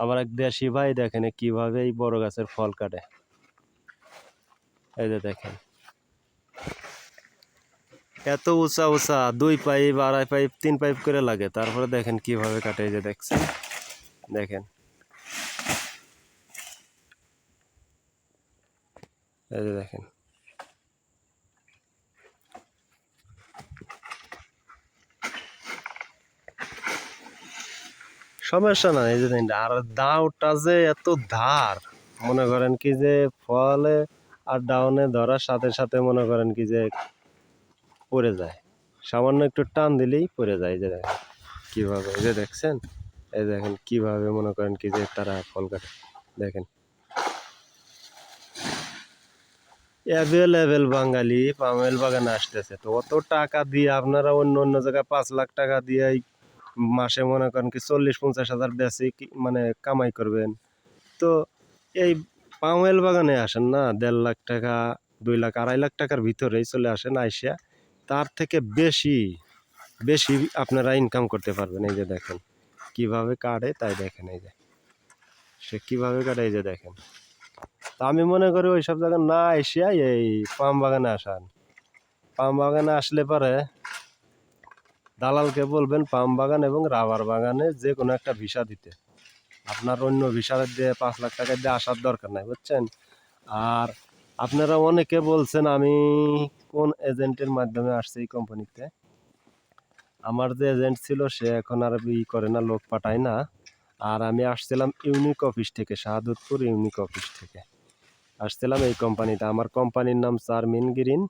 আমার এক দেশি ভাই দেখেন কীভাবে এই বড় গাছের ফল কাটে। এই যে দেখেন। এত উঁচা উঁচা, দুই পাইপ, আড়াই পাইপ, তিন পাইপ করে লাগে। তারপরে দেখেন কীভাবে কাটে এই যে দেখছেন? দেখেন। এই যে দেখেন। সমস্যা না এই যে আর দাওটা যে এত ধার, মনে করেন কি যে ফলে আর ডাউনে ধরার সাথে সাথে মনে করেন কি যে পড়ে যায়। সামান্য একটু টান দিলেই পড়ে যায় যে দেখেন, কীভাবে, এই যে দেখছেন? এই দেখেন, কীভাবে মনে করেন কি যে তারা ফল কাটে, দেখেন। অ্যাভেলেবেল বাঙালি পামেল বাগানে আসতেছে, তো অত টাকা দিয়ে আপনারা অন্য অন্য জায়গায় পাঁচ লাখ টাকা দিয়ে মাসে মনে করেন কি চল্লিশ, পঞ্চাশ হাজার বেশি মানে কামাই করবেন। তো এই পামেল বাগানে আসেন না, দেড় লাখ টাকা, দুই লাখ, আড়াই লাখ টাকার ভিতরেই চলে আসেন আইসিয়া তার থেকে বেশি বেশি আপনারা ইনকাম করতে পারবেন, এই যে দেখেন। কীভাবে কাটে তাই দেখেন, এই যে। সে কীভাবে কাটে, এই যে দেখেন। তা আমি মনে করি ওই সব জায়গায় না এসিয়া এই পাম বাগানে আসান। পাম বাগানে আসলে পরে দালালকে বলবেন পাম বাগান এবং রাবার বাগানে যে কোনো একটা ভিসা দিতে। আপনার অন্য ভিসা দিয়ে পাঁচ লাখ টাকা দিয়ে আসার দরকার নাই, বুঝছেন? আর আপনারা অনেকে বলছেন, আমি কোন এজেন্টের মাধ্যমে আসছি এই কোম্পানিতে? আমার যে এজেন্ট ছিল, সে এখন আর ই করে না, লোক পাঠায় না। আর আমি আসছিলাম ইউনিক অফিস থেকে, শাহাদতপুর ইউনিক অফিস থেকে। আসছিলাম এই কোম্পানিতে। আমার কোম্পানির নাম চারমিন গ্রিন।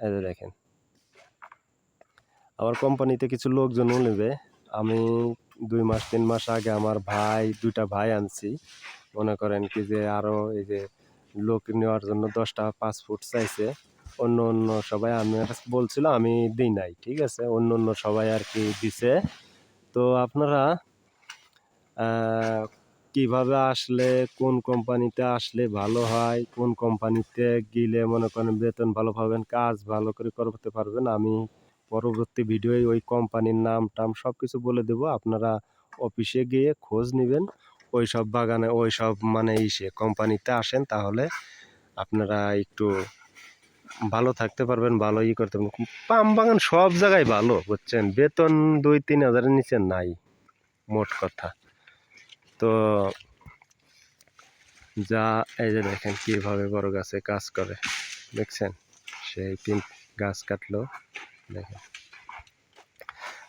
যে দেখেন। আমার কোম্পানিতে কিছু লোকজনও নেবে। আমি দুই মাস, তিন মাস আগে আমার ভাই, দুইটা ভাই আনছি। মনে করেন কি যে আরও এই যে লোক নেওয়ার জন্য দশটা পাসপোর্ট চাইছে। অন্য অন্য সবাই আমি বলছিল, আমি দিই নাই, ঠিক আছে? অন্য অন্য সবাই আর কি দিছে। তো আপনারা কীভাবে আসলে, কোন কোম্পানিতে আসলে ভালো হয়, কোন কোম্পানিতে গেলে মনে করেন বেতন ভালো পাবেন, কাজ ভালো করে করতে পারবেন, আমি পরবর্তী ভিডিওয় ওই কোম্পানির নাম টাম সব কিছু বলে দেবো। আপনারা অফিসে গিয়ে খোঁজ নেবেন। ওই সব বাগানে ওই সব মানে ইসে কোম্পানিতে আসেন তাহলে আপনারা একটু ভালো থাকতে পারবেন, ভালো ই করতে পারবেন। পাম বাগান সব জায়গায় ভালো, বুঝছেন? বেতন দুই, তিন হাজারের নিচে নাই, মোট কথা। তো যা, এই যে দেখেন কীভাবে বড় গাছে কাজ করে, দেখছেন? সেই তিন গাছ কাটলো। দেখেন।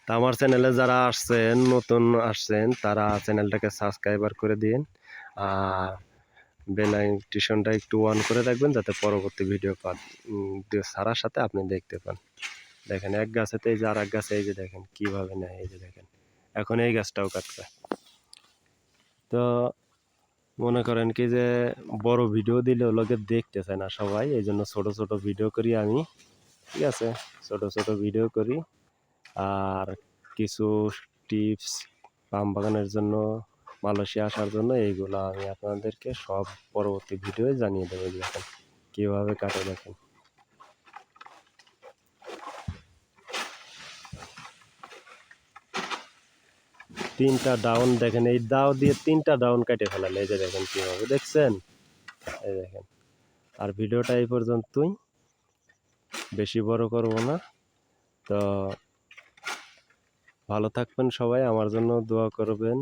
তা আমার চ্যানেলে যারা আসছেন, নতুন আসছেন, তারা চ্যানেলটাকে সাবস্ক্রাইবার করে দিন। আর বেল আইকনটা একটু অন করে রাখবেন, যাতে পরবর্তী ভিডিও পান ছাড়ার সাথে আপনি দেখতে পান। দেখেন, এক গাছেতে এই যে আর এক গাছে, এই যে দেখেন, কীভাবে নেয়, এই যে দেখেন। এখন এই গাছটাও কাটবে তো মনে করেন কি যে, বড় ভিডিও দিলে ওগুলোকে দেখতে চায় না সবাই এই জন্য ছোটো ছোট ভিডিও করি আমি। ঠিক আছে, ছোট ছোট ভিডিও করি। আর কিছু টিপস পাম বাগানের জন্য, মালয়েশিয়া আসার জন্য, এইগুলো আমি আপনাদেরকে সব পরবর্তী ভিডিওয়ে জানিয়ে দেবো দেখেন কীভাবে কাটে দেখেন। তিনটা ডাউন দেখেন, এই দাও দিয়ে তিনটা ডাউন কেটে ফেলালে, এই যে দেখেন কীভাবে, দেখছেন? এই দেখেন। আর ভিডিওটা এই পর্যন্তই। বেশি বড় করব না। তো ভালো থাকবেন সবাই, আমার জন্য দোয়া করবেন।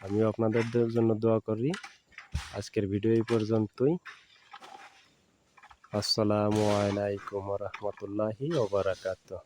আমিও আপনাদের জন্য দোয়া করি। আজকের ভিডিও এই পর্যন্তই। আসসালামু আলাইকুম রহমতুল্লাহি ওবরাকাতুহ